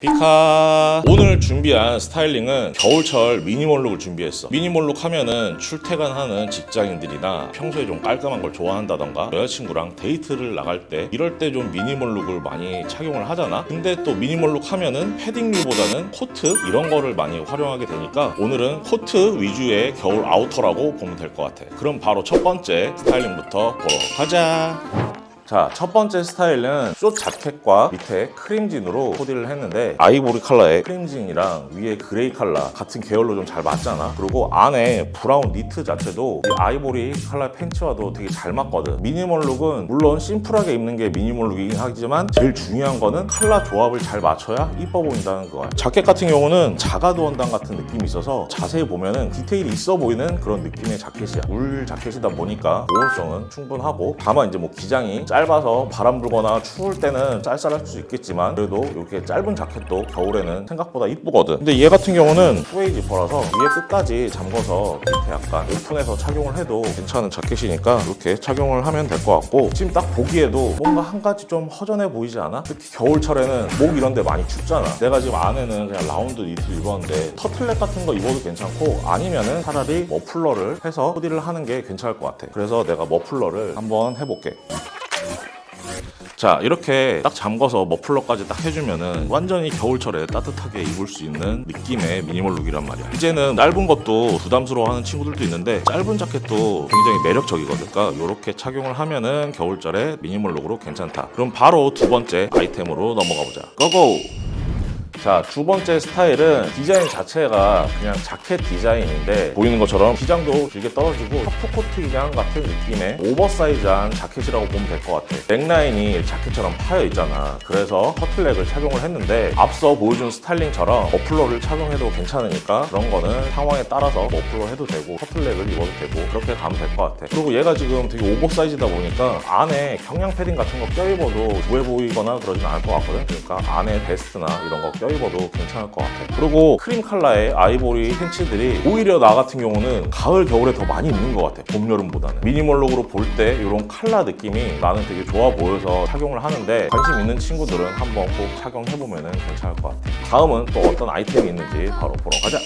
피카. 오늘 준비한 스타일링은 겨울철 미니멀 룩을 준비했어. 미니멀 룩 하면은 출퇴근하는 직장인들이나 평소에 좀 깔끔한 걸 좋아한다던가 여자친구랑 데이트를 나갈 때 이럴 때 좀 미니멀 룩을 많이 착용을 하잖아. 근데 또 미니멀 룩 하면은 패딩류보다는 코트 이런 거를 많이 활용하게 되니까 오늘은 코트 위주의 겨울 아우터라고 보면 될 것 같아. 그럼 바로 첫 번째 스타일링부터 보러 가자 자, 첫 번째 스타일은 숏 자켓과 밑에 크림진으로 코디를 했는데 아이보리 컬러의 크림진이랑 위에 그레이 컬러 같은 계열로 좀 잘 맞잖아. 그리고 안에 브라운 니트 자체도 이 아이보리 컬러 팬츠와도 되게 잘 맞거든. 미니멀 룩은 물론 심플하게 입는 게 미니멀 룩이긴 하지만 제일 중요한 거는 컬러 조합을 잘 맞춰야 이뻐 보인다는 거야. 자켓 같은 경우는 자가도 원단 같은 느낌이 있어서 자세히 보면은 디테일이 있어 보이는 그런 느낌의 자켓이야. 울 자켓이다 보니까 보온성은 충분하고 다만 이제 뭐 기장이 짧 아서 바람 불거나 추울 때는 쌀쌀할 수 있겠지만 그래도 이렇게 짧은 자켓도 겨울에는 생각보다 이쁘거든. 근데 얘 같은 경우는 후웨이 지퍼라서 위에 끝까지 잠궈서 밑에 약간 오픈해서 착용을 해도 괜찮은 자켓이니까 이렇게 착용을 하면 될 것 같고 지금 딱 보기에도 뭔가 한 가지 좀 허전해 보이지 않아? 특히 겨울철에는 목 이런 데 많이 춥잖아. 내가 지금 안에는 그냥 라운드 니트 입었는데 터틀넥 같은 거 입어도 괜찮고 아니면은 차라리 머플러를 해서 코디를 하는 게 괜찮을 것 같아. 그래서 내가 머플러를 한번 해볼게 자 이렇게 딱 잠궈서 머플러까지 딱 해주면은 완전히 겨울철에 따뜻하게 입을 수 있는 느낌의 미니멀 룩이란 말이야. 이제는 짧은 것도 부담스러워하는 친구들도 있는데 짧은 자켓도 굉장히 매력적이거든. 그러니까 이렇게 착용을 하면은 겨울철에 미니멀 룩으로 괜찮다. 그럼 바로 두 번째 아이템으로 넘어가 보자. 고고 자, 두 번째 스타일은 디자인 자체가 그냥 자켓 디자인인데 보이는 것처럼 기장도 길게 떨어지고 터프코트 기장 같은 느낌의 오버사이즈한 자켓이라고 보면 될 것 같아. 넥라인이 자켓처럼 파여 있잖아. 그래서 터틀넥을 착용을 했는데 앞서 보여준 스타일링처럼 머플러를 착용해도 괜찮으니까 그런 거는 상황에 따라서 머플러 해도 되고 터틀넥을 입어도 되고 그렇게 가면 될 것 같아. 그리고 얘가 지금 되게 오버사이즈다 보니까 안에 경량 패딩 같은 거 껴입어도 부해 보이거나 그러진 않을 것 같거든. 그러니까 안에 베스트나 이런 거 껴입 어도 괜찮을 것 같아. 그리고 크림 컬러의 아이보리 팬츠들이 오히려 나 같은 경우는 가을 겨울에 더 많이 입는 것 같아. 봄 여름보다는. 미니멀룩으로 볼 때 이런 컬러 느낌이 나는 되게 좋아 보여서 착용을 하는데 관심 있는 친구들은 한번 꼭 착용해보면 괜찮을 것 같아. 다음은 또 어떤 아이템이 있는지 바로 보러 가자.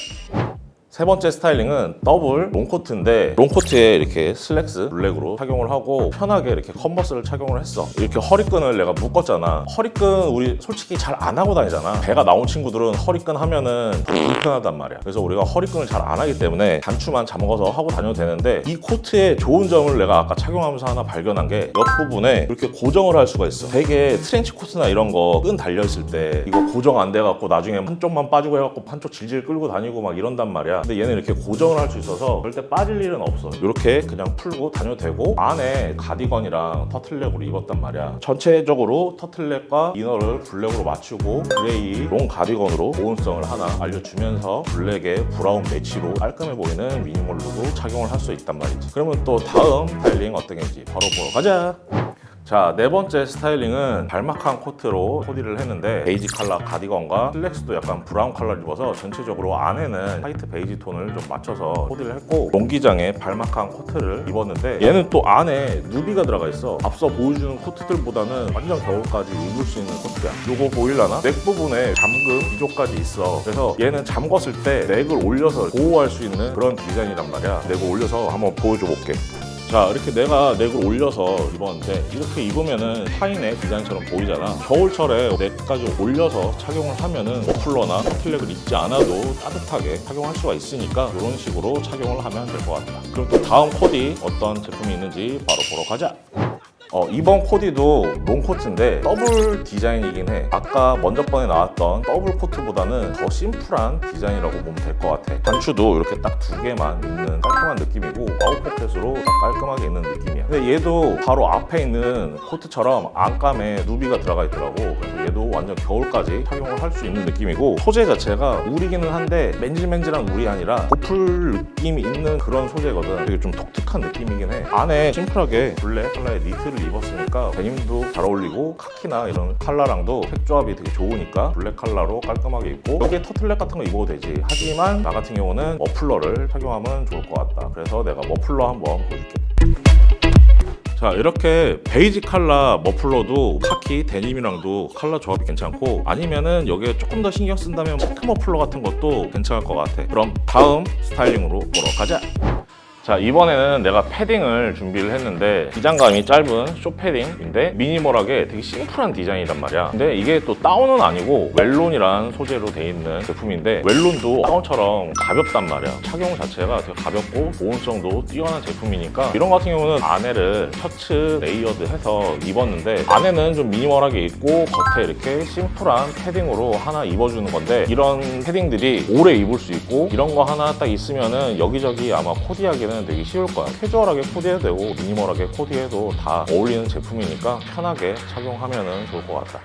세 번째 스타일링은 더블 롱코트인데 롱코트에 이렇게 슬랙스 블랙으로 착용을 하고 편하게 이렇게 컨버스를 착용을 했어. 이렇게 허리끈을 내가 묶었잖아. 허리끈 우리 솔직히 잘 안 하고 다니잖아. 배가 나온 친구들은 허리끈 하면은 더 불편하단 말이야. 그래서 우리가 허리끈을 잘 안 하기 때문에 단추만 잠궈서 하고 다녀도 되는데 이 코트의 좋은 점을 내가 아까 착용하면서 하나 발견한 게 옆부분에 이렇게 고정을 할 수가 있어. 되게 트렌치 코트나 이런 거 끈 달려있을 때 이거 고정 안 돼갖고 나중에 한쪽만 빠지고 해갖고 한쪽 질질 끌고 다니고 막 이런단 말이야 근데 얘는 이렇게 고정을 할 수 있어서 절대 빠질 일은 없어. 이렇게 그냥 풀고 다녀도 되고 안에 가디건이랑 터틀넥으로 입었단 말이야. 전체적으로 터틀넥과 이너를 블랙으로 맞추고 그레이 롱 가디건으로 보온성을 하나 알려주면서 블랙에 브라운 매치로 깔끔해 보이는 미니멀 룩으로 착용을 할 수 있단 말이지. 그러면 또 다음 스타일링 어떤 게인지 바로 보러 가자 자, 네 번째 스타일링은 발막한 코트로 코디를 했는데 베이지 컬러 가디건과 슬랙스도 약간 브라운 컬러를 입어서 전체적으로 안에는 화이트 베이지 톤을 좀 맞춰서 코디를 했고 롱기장에 발막한 코트를 입었는데 얘는 또 안에 누비가 들어가 있어. 앞서 보여주는 코트들보다는 완전 겨울까지 입을 수 있는 코트야. 요거 보일라나? 넥 부분에 잠금 비조까지 있어. 그래서 얘는 잠궜을 때 넥을 올려서 보호할 수 있는 그런 디자인이란 말이야. 넥을 올려서 한번 보여줘 볼게 자 이렇게 내가 넥을 올려서 입었는데 이렇게 입으면은 하이넥 디자인처럼 보이잖아. 겨울철에 넥까지 올려서 착용을 하면은 머플러나 커틀넥을 입지 않아도 따뜻하게 착용할 수가 있으니까 이런 식으로 착용을 하면 될 것 같다. 그럼 또 다음 코디 어떤 제품이 있는지 바로 보러 가자 어, 이번 코디도 롱코트인데 더블 디자인이긴 해. 아까 먼저 번에 나왔던 더블 코트보다는 더 심플한 디자인이라고 보면 될 것 같아. 단추도 이렇게 딱 두 개만 있는 깔끔한 느낌이고 아웃 포켓으로 딱 깔끔하게 있는 느낌이야. 근데 얘도 바로 앞에 있는 코트처럼 안감에 누비가 들어가 있더라고. 그래서 얘도 완전 겨울까지 착용을 할 수 있는 느낌이고 소재 자체가 울이기는 한데 맨질맨질한 울이 아니라 보풀 느낌이 있는 그런 소재거든. 되게 좀 독특한 느낌이긴 해. 안에 심플하게 블랙 컬러의 니트를 입었으니까 데님도 잘 어울리고 카키나 이런 컬러랑도 색 조합이 되게 좋으니까 블랙 컬러로 깔끔하게 입고 여기에 터틀넥 같은 거 입어도 되지. 하지만 나 같은 경우는 머플러를 착용하면 좋을 것 같다. 그래서 내가 머플러 한번 보여줄게. 자 이렇게 베이지 칼라 머플러도 카키 데님이랑도 칼라 조합이 괜찮고 아니면은 여기에 조금 더 신경 쓴다면 체크 머플러 같은 것도 괜찮을 것 같아. 그럼 다음 스타일링으로 보러 가자 자 이번에는 내가 패딩을 준비를 했는데 기장감이 짧은 쇼 패딩인데 미니멀하게 되게 심플한 디자인이란 말이야. 근데 이게 또 다운은 아니고 웰론이란 소재로 돼 있는 제품인데 웰론도 다운처럼 가볍단 말이야. 착용 자체가 되게 가볍고 보온성도 뛰어난 제품이니까 이런 거 같은 경우는 안에를 셔츠 레이어드 해서 입었는데 안에는 좀 미니멀하게 입고 겉에 이렇게 심플한 패딩으로 하나 입어주는 건데 이런 패딩들이 오래 입을 수 있고 이런 거 하나 딱 있으면은 여기저기 아마 코디하기는 되게 쉬울 거야. 캐주얼하게 코디해도 되고 미니멀하게 코디해도 다 어울리는 제품이니까 편하게 착용하면은 좋을 것 같다.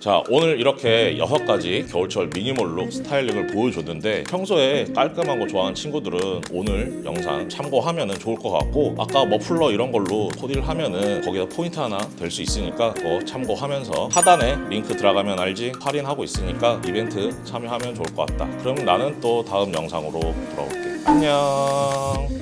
자 오늘 이렇게 여섯 가지 겨울철 미니멀 룩 스타일링을 보여줬는데 평소에 깔끔한 거 좋아하는 친구들은 오늘 영상 참고하면 좋을 것 같고 아까 머플러 이런 걸로 코디를 하면은 거기다 포인트 하나 될 수 있으니까 그거 참고하면서 하단에 링크 들어가면 알지? 할인하고 있으니까 이벤트 참여하면 좋을 것 같다. 그럼 나는 또 다음 영상으로 돌아올게 안녕.